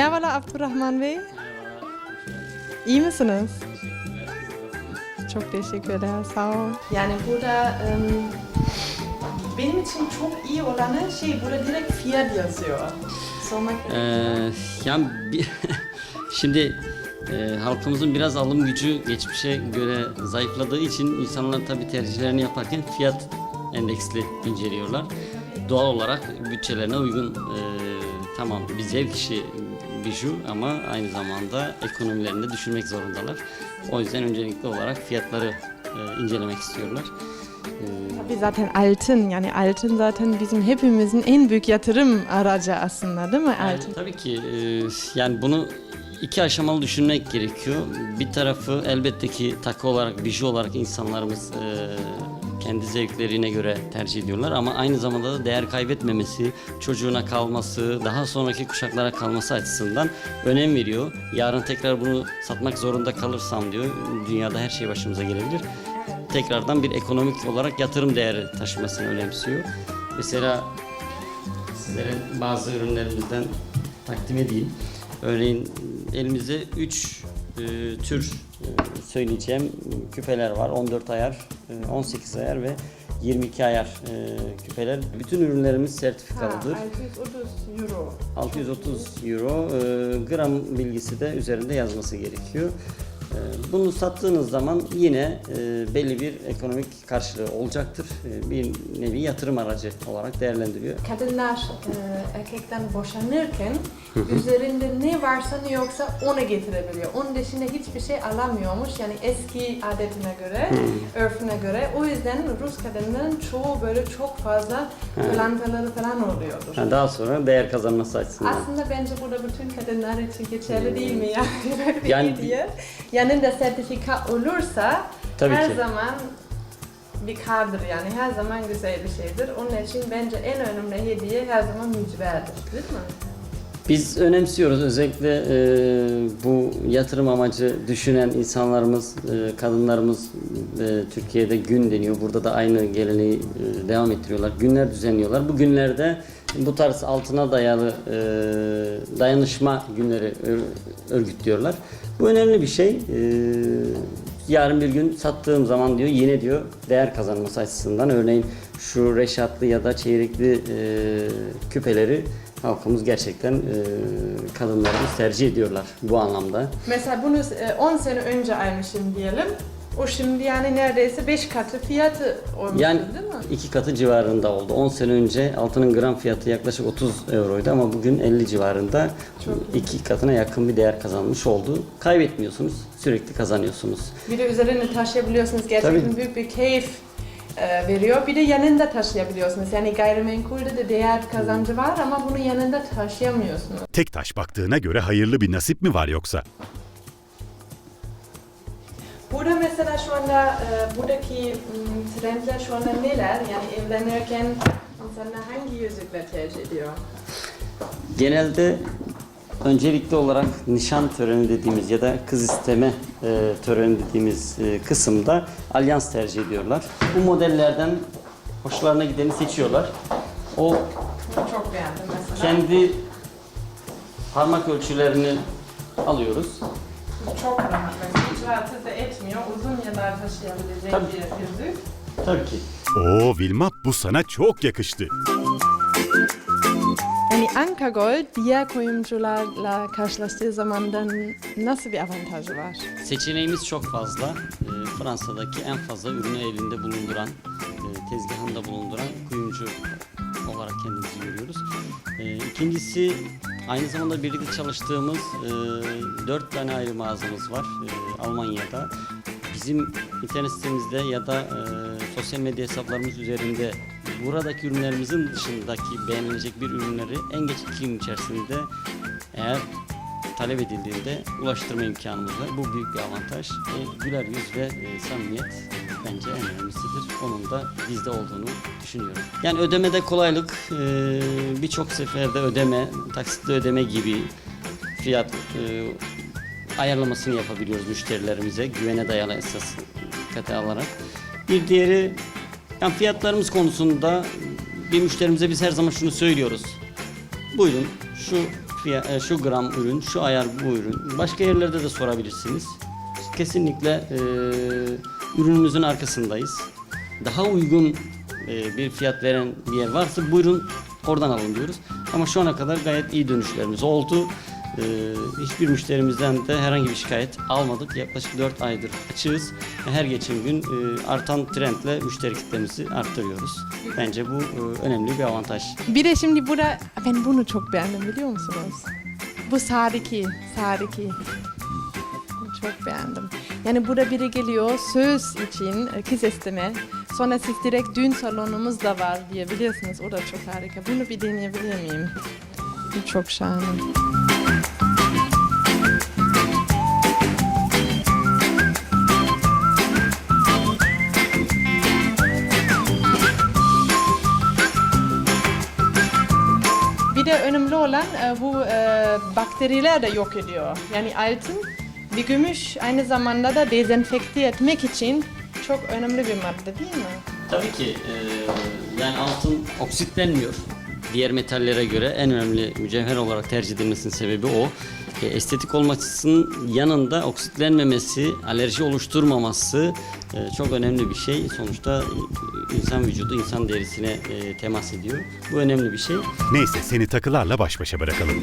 Abdurrahman Bey. İyi misiniz? Çok teşekkürler, sağ ol. Yani burada em, benim için çok iyi olanı şey burada direkt fiyat yazıyor. Sormak Ee, yani bir- şimdi e, halkımızın biraz alım gücü geçmişe göre zayıfladığı için insanlar tabii tercihlerini yaparken fiyat endeksli inceliyorlar. Doğal olarak bütçelerine uygun e, tamam bir zevk işi biju ama aynı zamanda ekonomilerini de düşünmek zorundalar. O yüzden öncelikli olarak fiyatları e, incelemek istiyorlar. E, Tabii zaten altın yani altın zaten bizim hepimizin en büyük yatırım aracı aslında değil mi Yani altın? tabii ki e, yani bunu iki aşamalı düşünmek gerekiyor. Bir tarafı elbette ki takı olarak, biju olarak insanlarımız e, kendi zevklerine göre tercih ediyorlar ama aynı zamanda da değer kaybetmemesi, çocuğuna kalması, daha sonraki kuşaklara kalması açısından önem veriyor. Yarın tekrar bunu satmak zorunda kalırsam diyor, dünyada her şey başımıza gelebilir. Tekrardan bir ekonomik olarak yatırım değeri taşımasını önemsiyor. Mesela sizlere bazı ürünlerimizden takdim edeyim. Örneğin elimizde 3 tür e, söyleyeceğim küpeler var. 14 ayar, e, 18 ayar ve 22 ayar e, küpeler. Bütün ürünlerimiz sertifikalıdır. 630 euro. 630 euro e, gram bilgisi de üzerinde yazması gerekiyor. E, Bunu sattığınız zaman yine e, belli bir ekonomik karşılığı olacaktır. E, Bir nevi yatırım aracı olarak değerlendiriyor. Kadınlar e, erkekten boşanırken üzerinde ne varsa ne yoksa onu getirebiliyor. Onun dışında hiçbir şey alamıyormuş. Yani eski adetine göre, örfüne göre. O yüzden Rus kadınların çoğu böyle çok fazla pırlantaları falan oluyordur. Yani daha sonra değer kazanması açısından. Aslında bence burada bütün kadınlar için geçerli değil mi yani? Böyle bir Yani-. Yanında sertifika olursa Tabii her ki. zaman bir kardır yani her zaman güzel bir şeydir. Onun için bence en önemli hediye her zaman mücverdir değil mi? Biz önemsiyoruz özellikle e, bu yatırım amacı düşünen insanlarımız, e, kadınlarımız e, Türkiye'de gün deniyor. Burada da aynı geleneği e, devam ettiriyorlar. Günler düzenliyorlar. Bu günlerde bu tarz altına dayalı dayanışma günleri ör- örgütlüyorlar. Bu önemli bir şey. Yarın bir gün sattığım zaman diyor yine diyor değer kazanması açısından örneğin şu reşatlı ya da çeyrekli e, küpeleri halkımız gerçekten e, kadınlarımız tercih ediyorlar bu anlamda. Mesela bunu e, 10 sene önce almışım diyelim. O şimdi yani neredeyse 5 katı fiyatı olmuş Yani değil mi? iki katı civarında oldu. 10 sene önce altının gram fiyatı yaklaşık 30 euroydu ama bugün 50 civarında iki katına yakın bir değer kazanmış oldu. Kaybetmiyorsunuz, sürekli kazanıyorsunuz. Bir de üzerine taşıyabiliyorsunuz. Gerçekten Tabii. büyük bir keyif e, veriyor. Bir de yanında taşıyabiliyorsunuz. Yani gayrimenkulde de değer kazancı var ama bunu yanında taşıyamıyorsunuz. Tek taş baktığına göre hayırlı bir nasip mi var yoksa? Burada mesela şu anda e, buradaki m, trendler şu anda neler? Yani evlenirken insanlar hangi yüzükler tercih ediyor? Genelde öncelikli olarak nişan töreni dediğimiz ya da kız isteme e, töreni dediğimiz e, kısımda alyans tercih ediyorlar. Bu modellerden hoşlarına gideni seçiyorlar. O Çok beğendim mesela. kendi parmak ölçülerini alıyoruz. Çok rahat. Mesela hiç rahatsız da etmiyor. Uzun yıllar taşıyabilecek Tabii. bir yüzük. Tabii ki. Oo Vilma bu sana çok yakıştı. Yani Anka Gold diğer kuyumcularla karşılaştığı zamandan nasıl bir avantajı var? Seçeneğimiz çok fazla. Ee, Fransa'daki en fazla ürünü elinde bulunduran, e, tezgahında bulunduran kuyumcu olarak kendimizi görüyoruz. Ee, ikincisi aynı zamanda birlikte çalıştığımız e, dört tane ayrı mağazamız var e, Almanya'da. Bizim internet sitemizde ya da sosyal medya hesaplarımız üzerinde buradaki ürünlerimizin dışındaki beğenilecek bir ürünleri en geç iki gün içerisinde eğer talep edildiğinde ulaştırma imkanımız var. Bu büyük bir avantaj. E, güler yüz ve e, samimiyet bence en önemlisidir. Onun da bizde olduğunu düşünüyorum. Yani ödemede kolaylık, e, birçok seferde ödeme, taksitli ödeme gibi fiyat e, ayarlamasını yapabiliyoruz müşterilerimize güvene dayalı esas dikkate alarak. Bir diğeri yani fiyatlarımız konusunda bir müşterimize biz her zaman şunu söylüyoruz. Buyurun şu e, şu gram ürün, şu ayar bu ürün. Başka yerlerde de sorabilirsiniz. Kesinlikle e, ürünümüzün arkasındayız. Daha uygun e, bir fiyat veren bir yer varsa buyurun oradan alın diyoruz. Ama şu ana kadar gayet iyi dönüşlerimiz oldu. E, hiçbir müşterimizden de herhangi bir şikayet almadık. Yaklaşık 4 aydır açığız. Her geçen gün e, artan trendle müşteri kitlemizi arttırıyoruz. Bence bu e, önemli bir avantaj. Bir de şimdi burada ben bunu çok beğendim biliyor musunuz? Bu Sariki, Sariki. Çok beğendim. Yani burada biri geliyor söz için e, kız isteme. Sonra siz direkt düğün salonumuz da var diye biliyorsunuz. O da çok harika. Bunu bir deneyebilir miyim? Çok şahane. Bir de önemli olan e, bu e, bakteriler de yok ediyor. Yani altın bir gümüş aynı zamanda da dezenfekte etmek için çok önemli bir madde değil mi? Tabii ki e, yani altın oksitlenmiyor. Diğer metallere göre en önemli mücevher olarak tercih edilmesinin sebebi o. E, estetik olmasının yanında oksitlenmemesi, alerji oluşturmaması e, çok önemli bir şey. Sonuçta e, insan vücudu insan derisine e, temas ediyor. Bu önemli bir şey. Neyse seni takılarla baş başa bırakalım.